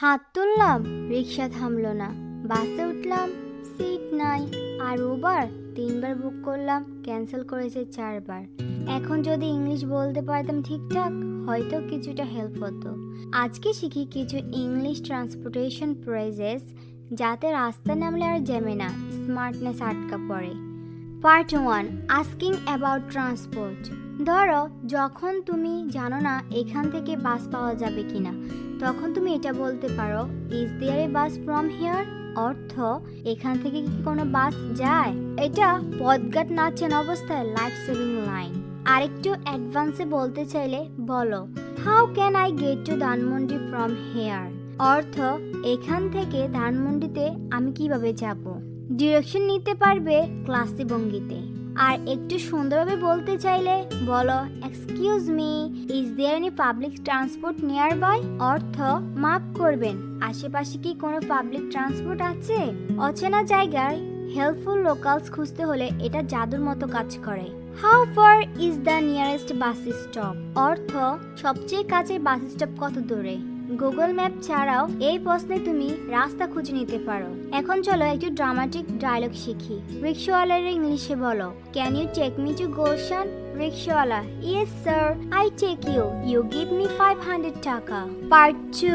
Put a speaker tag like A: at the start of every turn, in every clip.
A: হাত তুললাম, রিক্সা থামলো না। বাসে উঠলাম, সিট নাই। আর উবার তিনবার বুক করলাম, ক্যান্সেল করেছে চারবার। এখন যদি ইংলিশ বলতে পারতাম ঠিকঠাক, হয়তো কিছুটা হেল্প হতো। আজকে শিখি কিছু ইংলিশ ট্রান্সপোর্টেশন প্রাইজেস যাতে রাস্তা নামলে আর জেমে না, স্মার্টনেস আটকা পড়ে। Part one, asking about transport. ধরো, যখন তুমি জানো না এখান থেকে বাস পাওয়া যাবে কিনা, তখন তুমি এটা বলতে পারো is there a bus from here অর্থ, এখান থেকে কি কোনো বাস যায়? এটা পদঘাট নাচেন অবস্থায় লাইফ সেভিং লাইন আরেকটু অ্যাডভান্সে বলতে চাইলে বলো how can I get to Dhanmondi from here অর্থ, এখান থেকে ধানমন্ডিতে আমি কীভাবে যাব? ডিরেকশন নিতে পারবে ক্লাসি ভঙ্গিতে আর একটু সুন্দরভাবে বলতে চাইলে বলো excuse me is there any public transport nearby অর্থ, মাফ করবেন, আশেপাশে কি কোনো পাবলিক ট্রান্সপোর্ট আছে? অচেনা জায়গায় হেল্পফুল লোকালস খুঁজতে হলে এটা জাদুর মতো কাজ করে। How far is the nearest bus stop অর্থ, সবচেয়ে কাছের বাস স্টপ কত দূরে? গুগল ম্যাপ ছাড়াও এই প্রশ্নে তুমি রাস্তা খুঁজে নিতে পারো। এখন চলো একটু ড্রামাটিক ডায়লগ শিখি। রিক্সাওয়ালার ইংলিশে বলো can you take me to Gulshan রিক্সাওয়ালা yes sir I take you you give me five hundred taka. Part two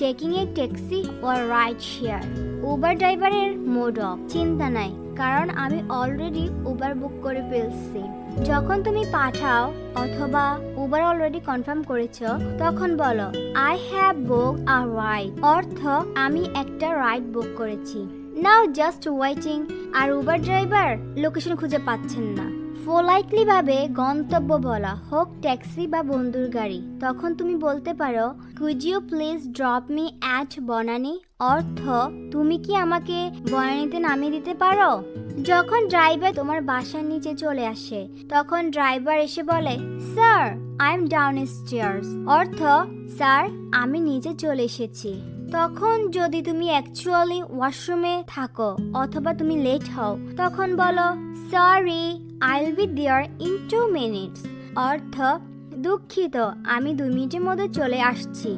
A: taking a taxi or ride share Uber ড্রাইভারের মোড অফ চিন্তা নাই, কারণ আমি অলরেডি উবার বুক করে ফেলছি। যখন তুমি পাঠাও অথবা উবার অলরেডি কনফার্ম করেছ, তখন বলো I have book a ride অর্থ, আমি একটা রাইড বুক করেছি। নাও জাস্ট ওয়েটিং আর উবার ড্রাইভার লোকেশন খুঁজে পাচ্ছেন না। পোলাইটলি ভাবে গন্তব্য বলা হোক, ট্যাক্সি বা বন্ধুর গাড়ি, তখন তুমি বলতে পারো could you please drop me at Banani অর্থ, তুমি কি আমাকে বনানিতে নামিয়ে দিতে পারো? যখন ড্রাইভার তোমার বাসার নিচে চলে আসে, তখন ড্রাইভার এসে বলে sir I am downstairs অর্থ স্যার আমি নিচে চলে এসেছি। তখন যদি তুমি অ্যাকচুয়ালি ওয়াশরুমে থাকো অথবা তুমি লেট হও, তখন বলো sorry I'll be there in two minutes অর্থ, দুঃখিত, আমি দুই মিনিটের মধ্যে চলে আসছি।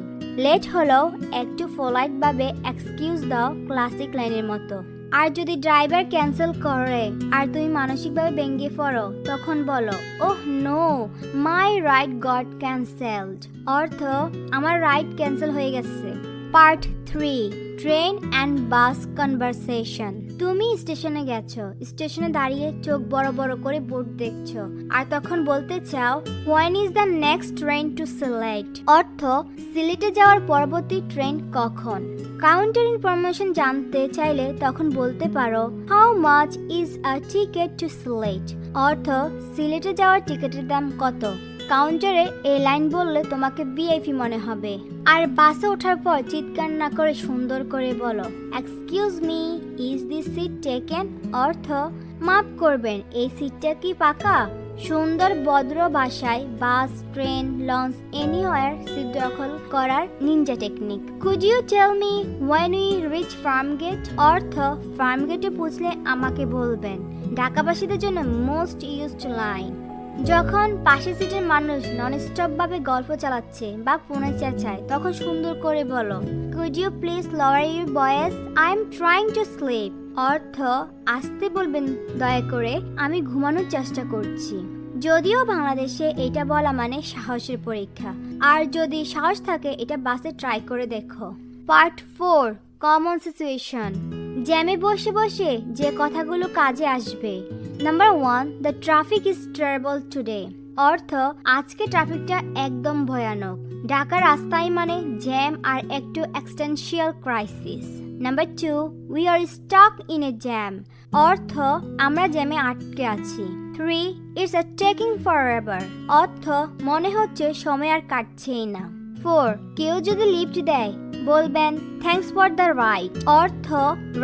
A: লেট হলেও একটু পোলাইট ভাবে এক্সকিউজ দাও ক্লাসিক লাইনের মতো। আর যদি ড্রাইভার ক্যান্সেল করে আর তুমি মানসিকভাবে ভেঙে পড়ো, তখন বলো, ওহ no my ride got cancelled অর্থ, আমার রাইড ক্যান্সেল হয়ে গেছে। Part three, train and bus conversation. তুমি স্টেশনে গেছো, স্টেশনে দাঁড়িয়ে চোখ বড় বড় করে বোর্ড দেখছ। আর তখন বলতে চাও when is the next train to Sylhet অর্থ, সিলেটে যাওয়ার পরবর্তী ট্রেন কখন? কাউন্টার ইনফরমেশন জানতে চাইলে তখন বলতে পারো how much is a ticket to Sylhet অর্থ, সিলেটে যাওয়ার টিকিটের দাম কত? কাউন্টারে এই লাইন বললে তোমাকে ভিআইপি মনে হবে। আর বাসে ওঠার পর চিৎকার না করে সুন্দর করে বলো excuse me is this seat taken অর্থ, মাফ করবেন, এই সিটটা কি পাকা? সুন্দর ভদ্র ভাষায় bus, train, launch anywhere seat দখল করার ninja technique could you tell me when we reach farm gate অর্থ ফার্ম গেটে পৌঁছলে আমাকে বলবেন। ঢাকাবাসীদের জন্য মোস্ট ইউজড লাইন যখন পাশের সিটের মানুষ ননস্টপ ভাবে গল্প চালাচ্ছে বা ফোনে চেঁচায়, তখন সুন্দর করে বলো could you please lower your voice I am trying to sleep অর্থ, আসতে বলবেন দয়া করে, আমি ঘুমানোর চেষ্টা করছি। যদিও বাংলাদেশে এটা বলা মানে সাহসের পরীক্ষা। আর যদি সাহস থাকে, এটা বাসে ট্রাই করে দেখো। পার্ট ফোর কমন সিচুয়েশন জ্যামে বসে বসে যে কথাগুলো কাজে আসবে। Number one the traffic is terrible today অর্থ, আজকে ট্রাফিকটা একদম ভয়ানক। ঢাকা রাস্তায় মানে জ্যাম আর একটু existential crisis number two we are stuck in a jam অর্থ, আমরা জ্যামে আটকে আছি। Three it's a taking forever অর্থ, মনে হচ্ছে সময় আর কাটছেই না। ফোর কেউ যদি লিফট দেয়, বলবেন থ্যাঙ্কস ফর দ্য রাইট অর্থ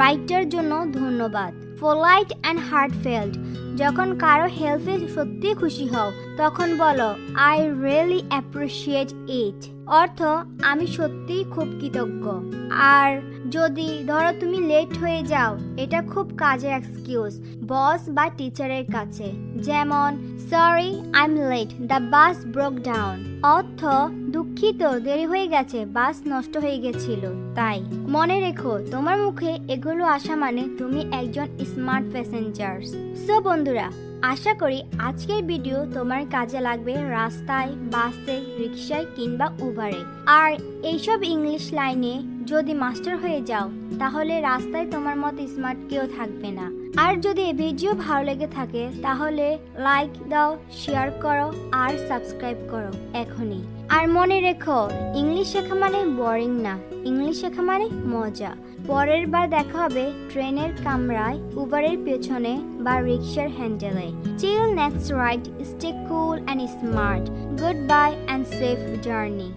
A: রাইটার জন্য ধন্যবাদ। পোলাইট অ্যান্ড হার্টফেল্ড যখন কারও হেল্পে সত্যি খুশি হও, তখন বলো আই রিয়েলি অ্যাপ্রিসিয়েট ইট অর্থ, আমি সত্যিই খুব কৃতজ্ঞ। আর যদি ধরো তুমি লেট হয়ে যাও, এটা খুব কাজের এক্সকিউজ বস বা টিচারের কাছে। যেমন sorry I am late the bus broke down অর্থ, দুঃখিত, দেরি হয়ে গেছে বাস নষ্ট হয়ে গেছিল। তাই, মনে রেখো, তোমার মুখে এগুলো আসা মানে তুমি একজন স্মার্ট প্যাসেঞ্জার সো বন্ধুরা আশা করি আজকের ভিডিও তোমার কাজে লাগবে রাস্তায়, বাসে রিক্সায় কিংবা উবারে আর এইসব ইংলিশ লাইনে যদি মাস্টার হয়ে যাও, তাহলে রাস্তায় তোমার মতো স্মার্ট কেউ থাকবে না। আর যদি এই ভিডিও ভালো লেগে থাকে, তাহলে লাইক দাও শেয়ার করো, আর সাবস্ক্রাইব করো, এখনই। আর মনে রেখো ইংলিশ শেখা মানে বোরিং না ইংলিশ শেখা মানে মজা। পরের বার দেখা হবে ট্রেনের কামরায়, উবারের পেছনে বা রিক্সার হ্যান্ডেলে। Chill next ride stay cool and smart goodbye and safe journey